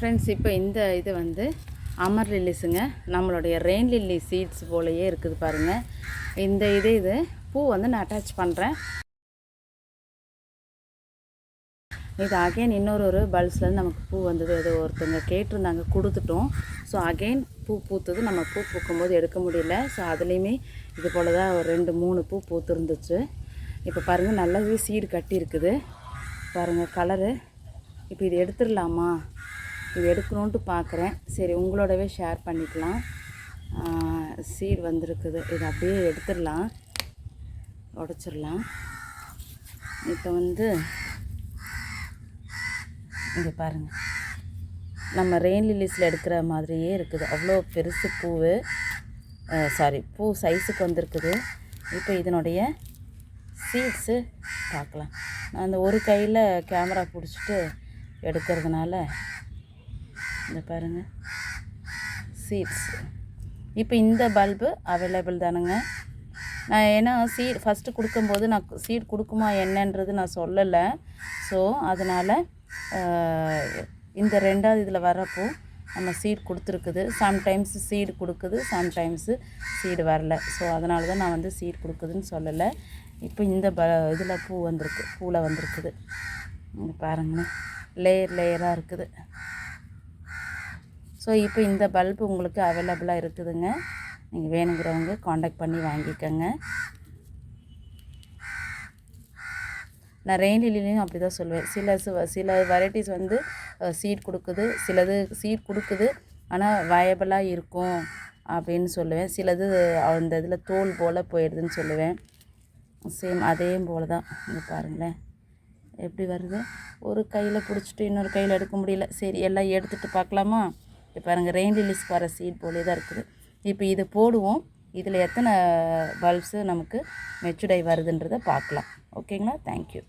Friends இப்போ இந்த இது வந்து அமர் லில்லிஸுங்க. நம்மளுடைய ரெயின் லில்லி சீட்ஸ் போலயே இருக்குது பாருங்கள் இந்த இது இது பூ வந்து நான் அட்டாச் பண்ணுறேன் இது அகைன் இன்னொரு ஒரு பல்ஸ்லேருந்து நமக்கு பூ வந்தது. ஏதோ ஒருத்தங்க கேட்டிருந்தாங்க கொடுத்துட்டோம். ஸோ அகைன் பூ பூத்தது. நம்ம பூ பூக்கும்போது எடுக்க முடியல. ஸோ அதுலேயுமே இது போல் தான் ஒரு ரெண்டு மூணு பூ பூத்துருந்துச்சு. இப்போ பாருங்கள் நல்லாவே சீடு கட்டி இருக்குது பாருங்கள் கலரு இப்போ இது எடுத்துடலாமா? இது எடுக்கணுன்ட்டு பார்க்குறேன். சரி உங்களோடவே ஷேர் பண்ணிக்கலாம். சீர் வந்திருக்குது. இது அப்படியே எடுத்துடலாம். உடச்சிடலாம். இப்போ வந்து இங்கே பாருங்கள் நம்ம ரெயின் லில்லிஸில் எடுக்கிற மாதிரியே இருக்குது. அவ்வளோ பெருசு பூவு. சாரி பூ சைஸுக்கு வந்திருக்குது. இப்போ இதனுடைய சீட்ஸு பார்க்கலாம். நான் அந்த ஒரு கையில் கேமரா பிடிச்சிட்டு எடுக்கிறதுனால இந்த பாருங்கள் சீட்ஸ் இப்போ இந்த பல்பு அவைலபிள் தானுங்க. நான் ஏன்னா சீட் ஃபஸ்ட்டு கொடுக்கும்போது நான் சீட் கொடுக்குமா என்னன்றது நான் சொல்லலை. ஸோ அதனால் இந்த ரெண்டாவது இதில் வரப்போ நம்ம சீட் கொடுத்துருக்குது. சம்டைம்ஸ் சீடு கொடுக்குது சம்டைம்ஸு சீடு வரல. ஸோ அதனால தான் நான் வந்து சீட் கொடுக்குதுன்னு சொல்லலை. இப்போ இந்த ப இதில் பூ வந்திருக்கு. பூவில் வந்திருக்குது. பாருங்களேன். லேயர் லேயராக இருக்குது. ஸோ இப்போ இந்த பல்பு உங்களுக்கு அவைலபிளாக இருக்குதுங்க. நீங்கள் வேணுங்கிறவங்க காண்டாக்ட் பண்ணி வாங்கிக்கோங்க. நான் ரெயின் லிலிலையும் அப்படி தான் சொல்லுவேன். சில சில வெரைட்டிஸ் வந்து சீட் கொடுக்குது. சிலது சீட் கொடுக்குது. ஆனால் வயபிளாக இருக்கும் அப்படின்னு சொல்லுவேன். சிலது அந்த இதில் தோல் போல் போயிடுதுன்னு சொல்லுவேன். சேம் அதே போல் தான் இங்கே பாருங்களேன். எப்படி வருது? ஒரு கையில் பிடிச்சிட்டு இன்னொரு கையில் எடுக்க முடியல. சரி எல்லாம் எடுத்துகிட்டு பார்க்கலாமா? இப்போ பாருங்கள் ரெயின் ரிலீஸ் வர சீட் போலே தான் இருக்குது. இப்போ இது போடுவோம். இதில் எத்தனை பல்ப்ஸு நமக்கு மெச்சுடை வருதுன்றதை பார்க்கலாம். ஓகேங்களா தேங்க்யூ